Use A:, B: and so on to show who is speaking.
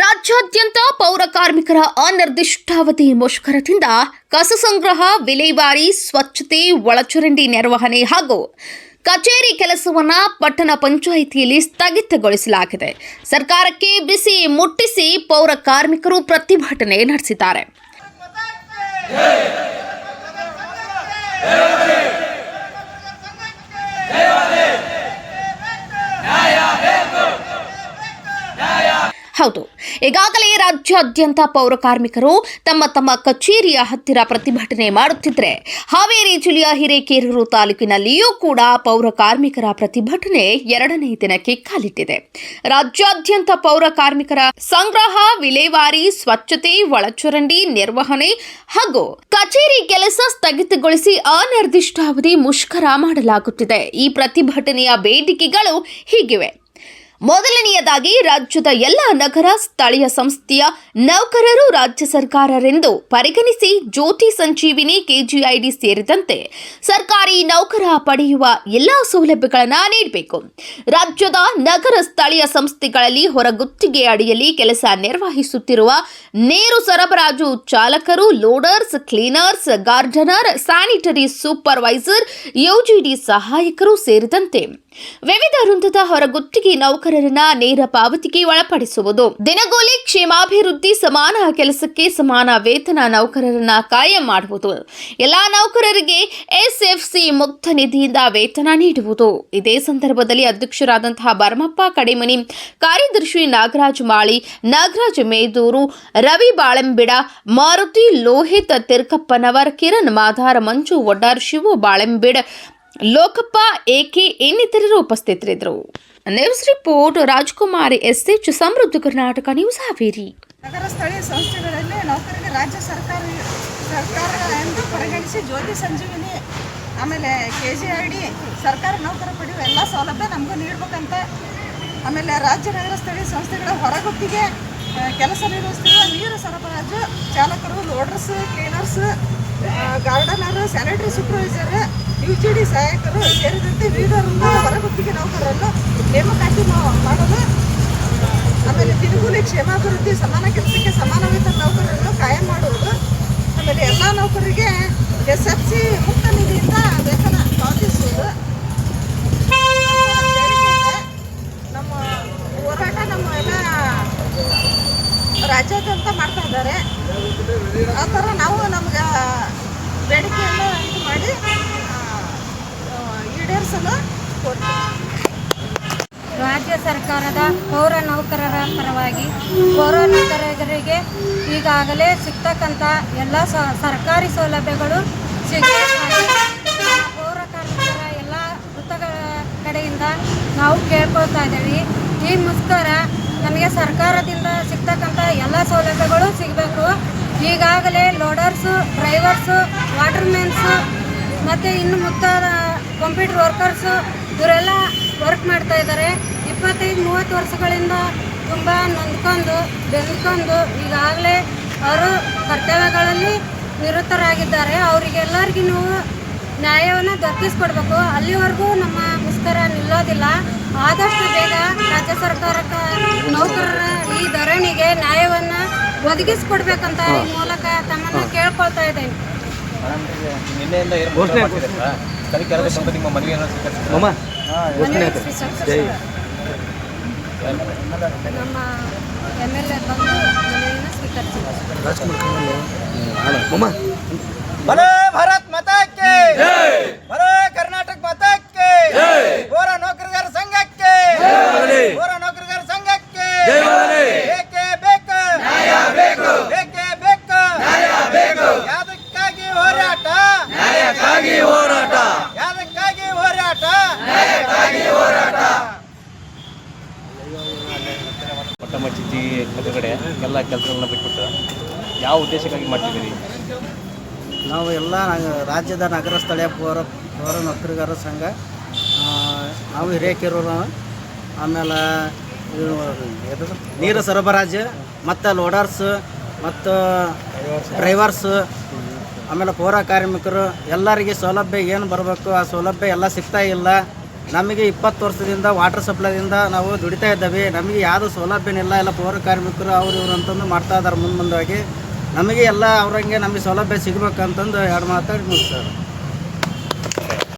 A: ರಾಜ್ಯಾದ್ಯಂತ ಪೌರ ಕಾರ್ಮಿಕರ ಅನಿರ್ದಿಷ್ಟಾವಧಿ ಮುಷ್ಕರದಿಂದ ಕಸ ಸಂಗ್ರಹ ವಿಲೇವಾರಿ ಸ್ವಚ್ಛತೆ ಒಳಚರಂಡಿ ನಿರ್ವಹಣೆ ಹಾಗೂ ಕಚೇರಿ ಕೆಲಸವನ್ನ ಪಟ್ಟಣ ಪಂಚಾಯಿತಿಯಲ್ಲಿ ಸ್ಥಗಿತಗೊಳಿಸಲಾಗಿದೆ. ಸರ್ಕಾರಕ್ಕೆ ಬಿಸಿ ಮುಟ್ಟಿಸಿ ಪೌರ ಕಾರ್ಮಿಕರು ಪ್ರತಿಭಟನೆ ನಡೆಸಿದ್ದಾರೆ. ಹೌದು. ಈಗಾಗಲೇ ರಾಜ್ಯಾದ್ಯಂತ ಪೌರ ಕಾರ್ಮಿಕರು ತಮ್ಮ ತಮ್ಮ ಕಚೇರಿಯ ಹತ್ತಿರ ಪ್ರತಿಭಟನೆ ಮಾಡುತ್ತಿದ್ದರೆ ಹಾವೇರಿ ಜಿಲ್ಲೆಯ ಹಿರೇಕೇರೂರು ತಾಲೂಕಿನಲ್ಲಿಯೂ ಕೂಡ ಪೌರ ಕಾರ್ಮಿಕರ ಪ್ರತಿಭಟನೆ ಎರಡನೇ ದಿನಕ್ಕೆ ಕಾಲಿಟ್ಟಿದೆ. ರಾಜ್ಯಾದ್ಯಂತ ಪೌರ ಕಾರ್ಮಿಕರ ಸಂಗ್ರಹ, ವಿಲೇವಾರಿ, ಸ್ವಚ್ಛತೆ, ಒಳಚರಂಡಿ ನಿರ್ವಹಣೆ ಹಾಗೂ ಕಚೇರಿ ಕೆಲಸ ಸ್ಥಗಿತಗೊಳಿಸಿ ಅನಿರ್ದಿಷ್ಟಾವಧಿ ಮುಷ್ಕರ ಮಾಡಲಾಗುತ್ತಿದೆ. ಈ ಪ್ರತಿಭಟನೆಯ ಬೇಡಿಕೆಗಳು ಹೀಗಿವೆ. ಮೊದಲನೆಯದಾಗಿ ರಾಜ್ಯದ ಎಲ್ಲ ನಗರ ಸ್ಥಳೀಯ ಸಂಸ್ಥೆಯ ನೌಕರರು ರಾಜ್ಯ ಸರ್ಕಾರರೆಂದು ಪರಿಗಣಿಸಿ ಜ್ಯೋತಿ ಸಂಜೀವಿನಿ ಕೆಜಿಐಡಿ ಸೇರಿದಂತೆ ಸರ್ಕಾರಿ ನೌಕರ ಪಡೆಯುವ ಎಲ್ಲ ಸೌಲಭ್ಯಗಳನ್ನು ನೀಡಬೇಕು. ರಾಜ್ಯದ ನಗರ ಸ್ಥಳೀಯ ಸಂಸ್ಥೆಗಳಲ್ಲಿ ಹೊರಗುತ್ತಿಗೆ ಅಡಿಯಲ್ಲಿ ಕೆಲಸ ನಿರ್ವಹಿಸುತ್ತಿರುವ ನೀರು ಸರಬರಾಜು ಚಾಲಕರು, loaders, cleaners, gardener, sanitary supervisor, UGD ಸಹಾಯಕರು ಸೇರಿದಂತೆ ವಿವಿಧ ವೃಂದದ ಹೊರಗುತ್ತಿಗೆ ನೌಕರರನ್ನ ನೇರ ಪಾವತಿಗೆ ಒಳಪಡಿಸುವುದು. ದಿನಗೂಲಿ ಕ್ಷೇಮಾಭಿವೃದ್ಧಿ ಸಮಾನ ಕೆಲಸಕ್ಕೆ ಸಮಾನ ವೇತನ ನೌಕರರನ್ನ ಕಾಯಂ ಮಾಡುವುದು. ಎಲ್ಲಾ ನೌಕರರಿಗೆ ಎಸ್ಎಫ್ಸಿ ಮುಕ್ತ ನಿಧಿಯಿಂದ ವೇತನ ನೀಡುವುದು. ಇದೇ ಸಂದರ್ಭದಲ್ಲಿ ಅಧ್ಯಕ್ಷರಾದಂತಹ ಭರಮಪ್ಪ ಕಡಿಮನಿ, ಕಾರ್ಯದರ್ಶಿ ನಾಗರಾಜ್ ಮಾಳಿ, ನಾಗರಾಜ್ ಮೇದೂರು, ರವಿ ಬಾಳೆಂಬಿಡ, ಮಾರುತಿ ಲೋಹಿತ್ ತಿರ್ಕಪ್ಪನವರ್, ಕಿರಣ್ ಮಾಧಾರ ಮಂಜು ಒಡ್ಡಾರ್, ಶಿವು ಬಾಳೆಂಬಿಡ್ ಲೋಕಪ್ಪ ಎಕೆ ಇನ್ನಿತರರು ಉಪಸ್ಥಿತರಿದ್ದರು? ನ್ಯೂಸ್ ರಿಪೋರ್ಟ್, ರಾಜ್ಕುಮಾರ್ ಎಸ್ಎಚ್ ಸಮೃದ್ಧ ಕರ್ನಾಟಕ ನ್ಯೂಸ್ ಹಾವೇರಿ.
B: ನಗರ ಸ್ಥಳೀಯ ಸಂಸ್ಥೆಗಳಲ್ಲಿ ನೌಕರರಿಗೆ ರಾಜ್ಯ ಸರ್ಕಾರ ಸರ್ಕಾರ ಎಂದು ಪರಿಗಣಿಸಿ ಜ್ಯೋತಿ ಸಂಜೀವಿನಿ, ಆಮೇಲೆ ಕೆ ಜಿ ಐ ಡಿ ಸರ್ಕಾರ ನೌಕರ ಪಡೆಯುವ ಎಲ್ಲ ಸೌಲಭ್ಯ ನಮಗೂ ನೀಡಬೇಕಂತ. ಆಮೇಲೆ ರಾಜ್ಯ ನಗರ ಸ್ಥಳೀಯ ಸಂಸ್ಥೆಗಳ ಹೊರಗುತ್ತಿಗೆ ಕೆಲಸ ನಿರ್ವಹಿಸ್ತಿರುವ ನೀರು ಸರಬರಾಜು ಚಾಲಕರು loaders cleaners gardener, sanitary supervisor D ಸಹಾಯಕರು ಸೇರಿದಂತೆ ವಿವಿಧ ಹೊರಗುತ್ತಿಗೆ ನೌಕರರನ್ನು ನೇಮಕಾತಿ ಮಾಡಲು ಆಮೇಲೆ ದಿನಗೂಲಿ ಕ್ಷೇಮಾಭಿವೃದ್ಧಿ ಸಮಾನ ಕೆಲಸಕ್ಕೆ ಸಮಾನ ವೇತನ ನೌಕರರನ್ನು ಕಾಯಂ ಮಾಡುವುದು. ಆಮೇಲೆ ಎಲ್ಲ ನೌಕರರಿಗೆ ಎಸ್ ಎಫ್ ಸಿ ಮುಕ್ತ ನಿಧಿಯಿಂದ ವೇತನ ಪಾವತಿಸುವುದು ನಮ್ಮ ಹೋರಾಟ ನಮ್ಮ ಎಲ್ಲ ರಾಜ್ಯಾದ್ಯಂತ ಮಾಡ್ತಾ ಇದ್ದಾರೆ ಆ ಥರ ನಾವು ನಮ್ಗೆ ಬೇಡಿಕೆಯನ್ನು ಇದು ಮಾಡಿ ಆ, ಆ, ಈಡೇರಿಸಲು ಕೋರ್ತೀವಿ
C: ರಾಜ್ಯ ಸರ್ಕಾರದ ಪೌರ ನೌಕರರ ಪರವಾಗಿ ಪೌರ ನೌಕರರಿಗೆ ಈಗಾಗಲೇ ಸಿಗ್ತಕ್ಕಂಥ ಎಲ್ಲ ಸರ್ಕಾರಿ ಸೌಲಭ್ಯಗಳು ಸಿಗಬೇಕಾಗಿ ಪೌರ ಕಾರ್ಮಿಕರ ಎಲ್ಲ ವೃತ್ತಗಳ ಕಡೆಯಿಂದ ನಾವು ಕೇಳ್ಕೊಳ್ತಾ ಇದ್ದೀವಿ. ಈ ಮುಷ್ಕರ ನಮಗೆ ಸರ್ಕಾರದಿಂದ ಸಿಗ್ತಕ್ಕಂಥ ಎಲ್ಲ ಸೌಲಭ್ಯಗಳು ಸಿಗಬೇಕು. ಈಗಾಗಲೇ ಲೋಡರ್ಸು, ಡ್ರೈವರ್ಸು, ವಾಟರ್ಮೆನ್ಸು, ಮತ್ತು ಇನ್ನು ಮುಂತಾದ ಕಂಪ್ಯೂಟರ್ ವರ್ಕರ್ಸು, ಇವರೆಲ್ಲ ವರ್ಕ್ ಮಾಡ್ತಾ ಇದ್ದಾರೆ. ಇಪ್ಪತ್ತೈದು ಮೂವತ್ತು ವರ್ಷಗಳಿಂದ ತುಂಬ ನೊಂದ್ಕೊಂಡು ಬೆಂದ್ಕೊಂಡು ಈಗಾಗಲೇ ಅವರು ಕರ್ತವ್ಯಗಳಲ್ಲಿ ನಿರತರಾಗಿದ್ದಾರೆ. ಅವರಿಗೆಲ್ಲರಿಗೂ ನಾವು ನ್ಯಾಯವನ್ನು ದೊರಕಿಸ್ಕೊಡ್ಬೇಕು. ಅಲ್ಲಿವರೆಗೂ ನಮ್ಮ ಮುಷ್ಕರ ನಿಲ್ಲೋದಿಲ್ಲ. ಆದಷ್ಟು ಬೇಗ ರಾಜ್ಯ ಸರ್ಕಾರಕ್ಕೆ ನೌಕರರ ಈ ಧರಣಿಗೆ ನ್ಯಾಯವನ್ನು ಒದಗಿಸ್ಕೊಡ್ಬೇಕಂತ ಈ ಮೂಲಕ ತಮ್ಮನ್ನು ಕೇಳ್ಕೊಳ್ತಾ ಇದ್ದೇನೆ.
D: ನಿನ್ನೆಯಿಂದ ನಮ್ಮ
C: ಎಂ ಎಲ್ ಎ ಬಂದು ಮನವಿಯನ್ನು ಸ್ವೀಕರಿಸಿದ್ದಾರೆ
D: ಪಟ್ಟ ಮಚ್ಚಿದ್ದಿ ಎದುರುಗಡೆ ಎಲ್ಲ ಕೆಲಸಗಳನ್ನ ಬಿಟ್ಬಿಟ್ಟು ಯಾವ ಉದ್ದೇಶಕ್ಕಾಗಿ ಮಾಡ್ತಿದ್ದೀರಿ?
E: ನಾವು ಎಲ್ಲ ರಾಜ್ಯದ ನಗರ ಸ್ಥಳೀಯ ಪೌರ ಪೌರ ನೌಕರಿಗಾರರ ಸಂಘ ನಾವು ಹಿರೇಕೆರೂರು ಆಮೇಲೆ ನೀರು ಸರಬರಾಜು, ಮತ್ತು ಲೋಡರ್ಸ್, ಮತ್ತು ಡ್ರೈವರ್ಸ್, ಆಮೇಲೆ ಪೌರ ಕಾರ್ಮಿಕರು, ಎಲ್ಲರಿಗೆ ಸೌಲಭ್ಯ ಏನು ಬರಬೇಕು, ಆ ಸೌಲಭ್ಯ ಎಲ್ಲ ಸಿಗ್ತಾ ಇಲ್ಲ. ನಮಗೆ ಇಪ್ಪತ್ತು ವರ್ಷದಿಂದ ವಾಟರ್ ಸಪ್ಲೈದಿಂದ ನಾವು ದುಡಿತಾ ಇದ್ದೇವೆ. ನಮಗೆ ಯಾವುದು ಸೌಲಭ್ಯನಿಲ್ಲ ಎಲ್ಲ ಪೌರ ಕಾರ್ಮಿಕರು ಅವ್ರು ಇವ್ರು ಅಂತಂದು ಮಾಡ್ತಾ ಇದ್ದಾರೆ ಮುಂದೆ ಮುಂದಾಗಿ ನಮಗೆ ಎಲ್ಲ ಅವ್ರಂಗೆ ನಮಗೆ ಸೌಲಭ್ಯ ಸಿಗಬೇಕಂತಂದು ಎರಡು ಮಾತಾಡಿ ಮುಗಿಸ್ತಾರೆ